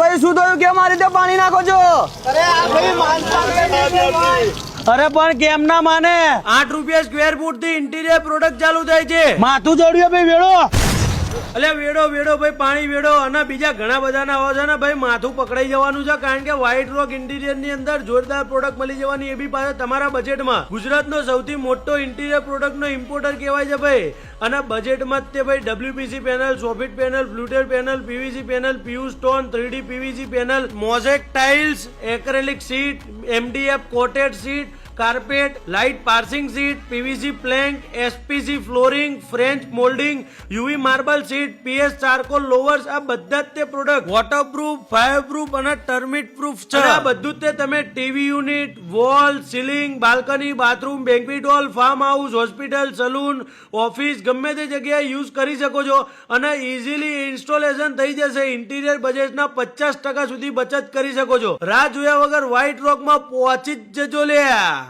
ભાઈ શું થયું? કેમ આ રીતે પાણી નાખો છો? અરે પણ કેમ ના માને? આઠ રૂપિયા સ્ક્વેર ફૂટથી ઇન્ટિરિયર પ્રોડક્ટ ચાલુ થાય છે. માથું જોડ્યું ભાઈ વેળો. એટલે વેડો વેડો, ભાઈ, પાણી વેડો. અને બીજા ઘણા બધાના હોય છે ને, ભાઈ, માથું પકડાઈ જવાનું છે, કારણ કે વ્હાઇટ રોક ઇન્ટિરિયરની અંદર જોરદાર પ્રોડક્ટ મળી જવાની એ બી પાસે તમારા બજેટમાં ગુજરાતનો સૌથી મોટો ઇન્ટિરિયર પ્રોડક્ટ નો ઇમ્પોર્ટર કહેવાય છે, ભાઈ. અને બજેટમાં જ તે, ભાઈ WPC panel soffit panel fluted panel PVC panel PU stone three D PVC panel mosaic tiles acrylic sheet MDF coated sheet carpet light passing sheet PVC plank SPC flooring French moulding UV marble sheet PS charcoal louvers આ બધા જ તે product. Waterproof fireproof અને ટર્મિટ proof છે આ બધું તે તમે TV unit wall ceiling balcony bathroom banquet hall farm house hospital salon office ગમે તે જગ્યાએ યુઝ કરી શકો છો અને ઇઝીલી ઇન્સ્ટોલેશન થઈ જશે. ઇન્ટિરિયર બજેટના પચાસ ટકા સુધી બચત કરી શકો છો. રાહ જોયા વગર વ્હાઇટ રોકમાં પહોંચી જ જજો લ્યા.